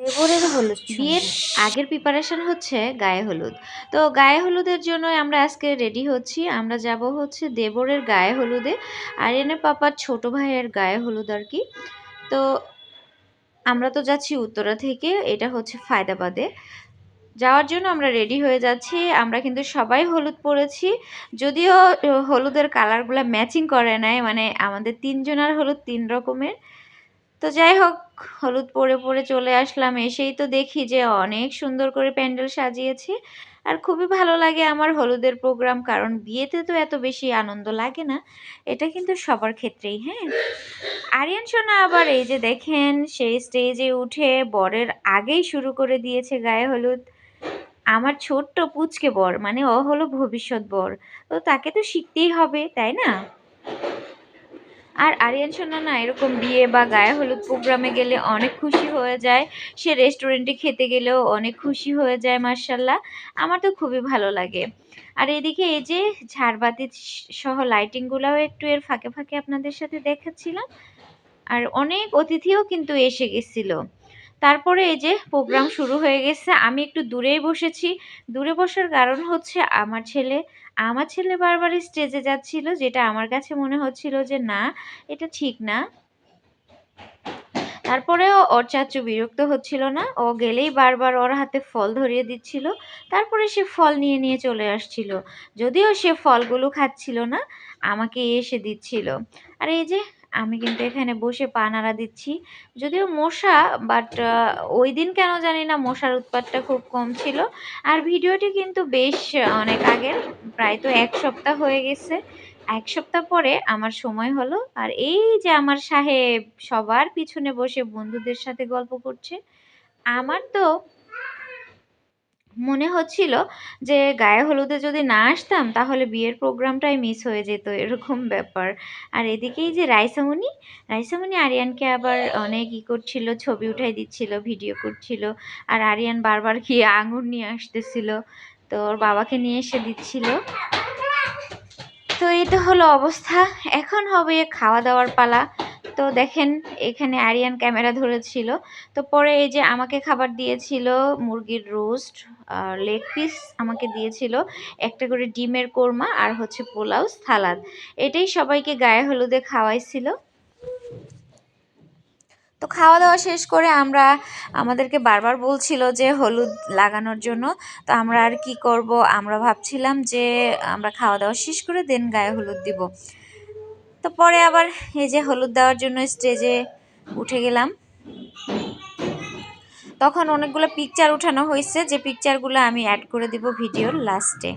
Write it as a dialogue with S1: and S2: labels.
S1: দেবরের হলুদ
S2: বিয়ের আগের প্রিপারেশন হচ্ছে গায়ে হলুদ। তো গায়ে হলুদের জন্য আমরা আজকে রেডি হচ্ছি। আমরা যাব হচ্ছে দেবরের গায়ে হলুদে। আর এনে পাপার ছোট ভাইয়ের গায়ে হলুদ আর কি। তো আমরা তো যাচ্ছি উত্তরা থেকে এটা হচ্ছে ফায়দাবাদে। যাওয়ার জন্য আমরা রেডি হয়ে যাচ্ছি। আমরা কিন্তু সবাই হলুদ পরেছি। যদিও হলুদের কালারগুলো ম্যাচিং করে নেয় মানে আমাদের তিনজনের হলুদ তিন রকমের। তো যাই হোক, হলুদ পরে পরে চলে আসলাম। এসেই তো দেখি যে অনেক সুন্দর করে প্যান্ডেল সাজিয়েছে আর খুবই ভালো লাগে আমার হলুদের প্রোগ্রাম, কারণ বিয়েতে তো এত বেশি আনন্দ লাগে না। এটা কিন্তু সবার ক্ষেত্রেই হ্যাঁ? আরিয়ান সোনা আবার এই যে দেখেন, সেই স্টেজে উঠে বরের আগেই শুরু করে দিয়েছে গায়ে হলুদ। আমার ছোট্ট পুচকে বর মানে ও হলো ভবিষ্যৎ বর। তো তাকে তো শিখতেই হবে, তাই না? আর আরিয়ান সোনা না, এরকম বিয়ে বা গায়ে হলুদ প্রোগ্রামে গেলে অনেক খুশি হয়ে যায়। সে রেস্টুরেন্টে খেতে গেলেও অনেক খুশি হয়ে যায় মার্শাল্লাহ আমার তো খুবই ভালো লাগে। আর এদিকে এই যে ঝাড়বাতি সহ লাইটিংগুলোও একটু এর ফাঁকে ফাঁকে আপনাদের সাথে দেখাচ্ছিলাম। আর অনেক অতিথিও কিন্তু এসে গেছিল। তারপরে এই যে প্রোগ্রাম শুরু হয়ে গেছে, আমি একটু দূরেই বসেছি। দূরে বসার কারণ হচ্ছে আমার ছেলে আমার ছেলে বারবার স্টেজে যাচ্ছিল, যেটা আমার কাছে মনে হচ্ছিল যে না, এটা ঠিক না। তারপরেও ওর চাচু বিরক্ত হচ্ছিল না, ও গেলেই বারবার ওর হাতে ফল ধরিয়ে দিচ্ছিল, তারপরে সে ফল নিয়ে নিয়ে চলে আসছিল। যদিও সে ফলগুলো খাচ্ছিল না, আমাকে এসে দিচ্ছিল। আর এই যে আমি কিন্তু এখানে বসে পা নাড়া দিচ্ছি। যদিও মশা বাট ওই দিন কেন জানি না মশার উৎপাতটা খুব কম ছিল। আর ভিডিওটি কিন্তু বেশ অনেক আগের, প্রায় তো এক সপ্তাহ হয়ে গেছে। এক সপ্তাহ পরে আমার সময় হলো। আর এই যে আমার সাহেব সবার পিছনে বসে বন্ধুদের সাথে গল্প করছে, আমার তো মনে হচ্ছিল যে গায়ে হলুদে যদি না আসতাম, তাহলে বিয়ের প্রোগ্রামটাই মিস হয়ে যেত, এরকম ব্যাপার। আর এদিকেই যে রাইসামণি রাইসামণি আরিয়ানকে আবার অনেক ই করছিল, ছবি উঠাই দিচ্ছিল, ভিডিও করছিল, আর আরিয়ান বারবার কি আঙুর নিয়ে আসতেছিল, তো ওর বাবাকে নিয়ে এসে দিচ্ছিল। তো এই তো হলো অবস্থা, এখন হবে খাওয়া দাওয়ার পালা। তো দেখেন, এখানে আরিয়ান ক্যামেরা ধরেছিল। তো পরে এই যে আমাকে খাবার দিয়েছিল মুরগির রোস্ট, আর লেগ পিস আমাকে দিয়েছিল একটা করে ডিমের কোরমা আর হচ্ছে পোলাও সালাদ। এটাই সবাইকে গায়ে হলুদে খাওয়াইছিল। তো খাওয়া দাওয়া শেষ করে আমরা, আমাদেরকে বারবার বলছিল যে হলুদ লাগানোর জন্য। তো আমরা আর কি করব? আমরা ভাবছিলাম যে আমরা খাওয়া দাওয়া শেষ করে দেন গায়ে হলুদ দিব। তো পরে আবার এই যে হলুদ দেওয়ার জন্য স্টেজে উঠে গেলাম। তখন অনেকগুলো পিকচার উঠানো হয়েছে, যে পিকচারগুলো আমি অ্যাড করে দিব ভিডিওর লাস্টে